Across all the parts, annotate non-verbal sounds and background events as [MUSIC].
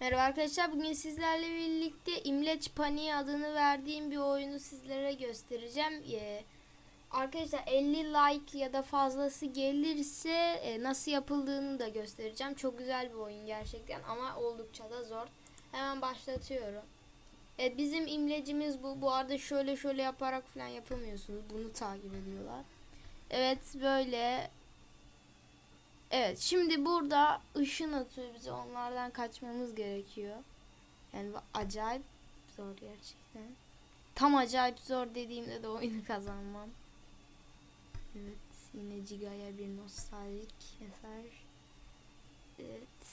Merhaba arkadaşlar bugün sizlerle birlikte İmleç Paniği adını verdiğim bir oyunu sizlere göstereceğim. Ee, arkadaşlar 50 like ya da fazlası gelirse e, nasıl yapıldığını da göstereceğim. Çok güzel bir oyun gerçekten ama oldukça da zor. Hemen başlatıyorum. Evet bizim imlecimiz bu. Bu arada şöyle şöyle yaparak falan yapamıyorsunuz. Bunu takip ediyorlar. Evet böyle Evet şimdi burada ışın atıyor bize onlardan kaçmamız gerekiyor. Yani bu acayip zor gerçekten. Tam acayip zor dediğimde de oyunu kazanmam. Evet yine Ciga'ya bir nostaljik eser. Evet.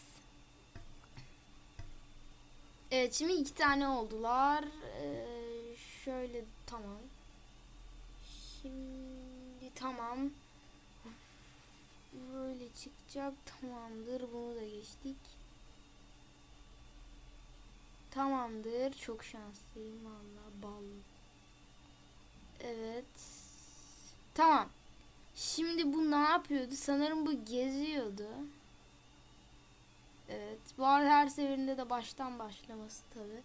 Evet şimdi iki tane oldular. Ee, şöyle tamam. Şimdi tamam. Böyle çıkacak. Tamamdır. Bunu da geçtik. Tamamdır. Çok şanslıyım valla. Bal. Evet. Tamam. Şimdi bu ne yapıyordu? Sanırım bu geziyordu. Evet. Bu arada her seferinde de baştan başlaması tabi.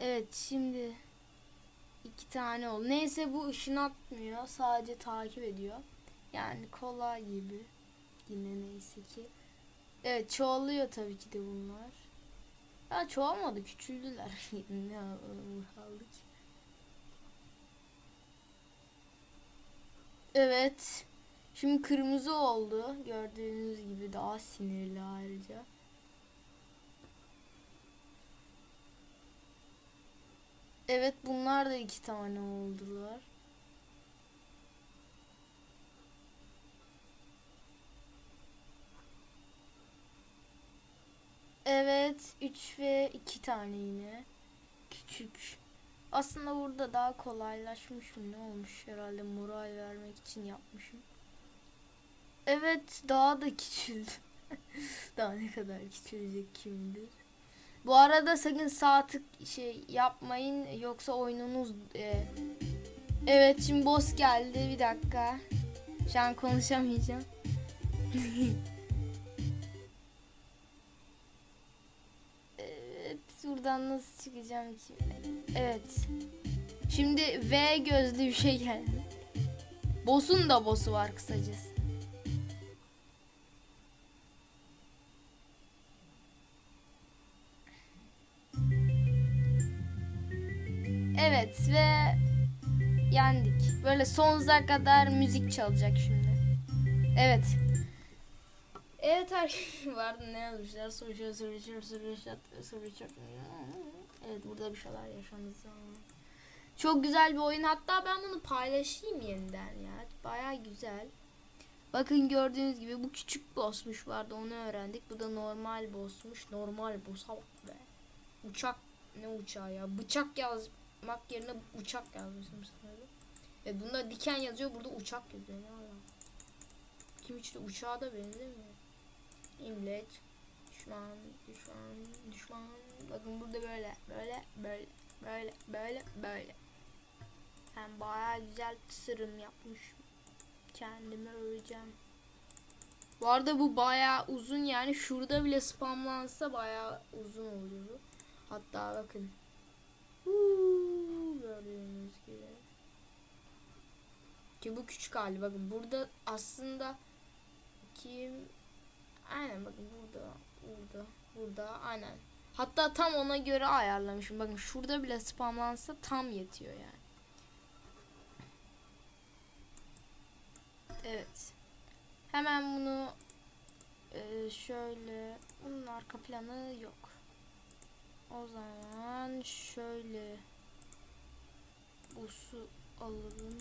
Evet şimdi iki tane oldu. Neyse bu ışın atmıyor. Sadece takip ediyor. Yani kolay gibi. Yine neyse ki. Evet çoğalıyor tabii ki de bunlar. Ya çoğalmadı küçüldüler. [LAUGHS] ne kaldık. Evet. Şimdi kırmızı oldu. Gördüğünüz gibi daha sinirli ayrıca. Evet bunlar da iki tane oldular. Evet 3 ve 2 tane yine. Küçük. Aslında burada daha kolaylaşmışım. Ne olmuş herhalde moral vermek için yapmışım. Evet daha da küçüldü. [LAUGHS] daha ne kadar küçülecek kim bilir. Bu arada sakın sağ tık şey yapmayın yoksa oyununuz e... Evet şimdi boss geldi bir dakika. Şu an konuşamayacağım. [LAUGHS] buradan nasıl çıkacağım ki? Evet. Şimdi V gözlü bir şey geldi. Boss'un da boss'u var kısacası. Evet ve yendik. Böyle sonsuza kadar müzik çalacak şimdi. Evet. Evet arkadaşlar [LAUGHS] vardı ne yazmışlar soruyor soruyor soruyor soruyor Evet burada bir şeyler yaşandı. Çok güzel bir oyun hatta ben bunu paylaşayım yeniden ya baya güzel. Bakın gördüğünüz gibi bu küçük bossmuş vardı onu öğrendik. Bu da normal bossmuş. Normal boss'a bak be. Uçak ne uçağı ya bıçak yazmak yerine uçak yazmışım sanırım. Ve bunda diken yazıyor burada uçak yazıyor ne ala. Kim işte uçağa da benzemiyor. İmleç. Düşman, düşman, düşman. Bakın burada böyle, böyle, böyle, böyle, böyle, böyle. Ben bayağı güzel tasarım yapmış. Kendimi öveceğim. Bu arada bu bayağı uzun yani şurada bile spamlansa bayağı uzun oluyor. Hatta bakın. Gördüğünüz gibi. Ki bu küçük hali bakın burada aslında kim Aynen bakın burada, burada, burada aynen. Hatta tam ona göre ayarlamışım. Bakın şurada bile spamlansa tam yetiyor yani. Evet. Hemen bunu e, şöyle bunun arka planı yok. O zaman şöyle bu su alalım.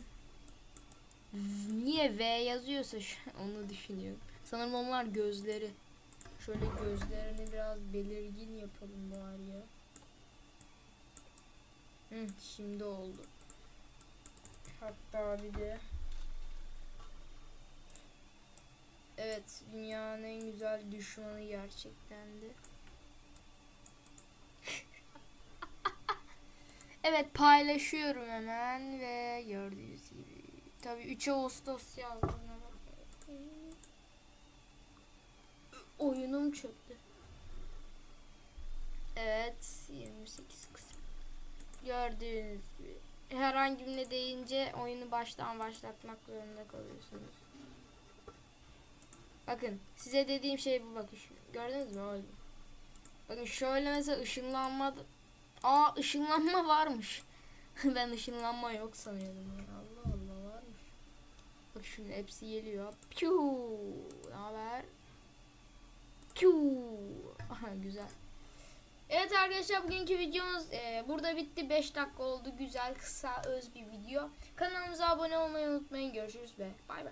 Niye V yazıyorsa onu düşünüyorum. Sanırım onlar gözleri. Şöyle gözlerini biraz belirgin yapalım bari ya. Hı, şimdi oldu. Hatta bir de Evet, dünyanın en güzel düşmanı gerçekten [LAUGHS] evet, paylaşıyorum hemen ve gördüğünüz gibi. Tabii 3 Ağustos yazdım. Oyunum çöktü. Evet 28 kısım. Gördüğünüz gibi herhangi birine deyince oyunu baştan başlatmak zorunda kalıyorsunuz. Bakın size dediğim şey bu bakış. Gördünüz mü oğlum? Bakın şöyle mesela ışınlanma... Aa ışınlanma varmış. [LAUGHS] ben ışınlanma yok sanıyordum herhalde. Şimdi hepsi geliyor. Piu. Ne haber? Piu. Güzel. Evet arkadaşlar bugünkü videomuz e, burada bitti. 5 dakika oldu. Güzel, kısa, öz bir video. Kanalımıza abone olmayı unutmayın. Görüşürüz ve bay bay.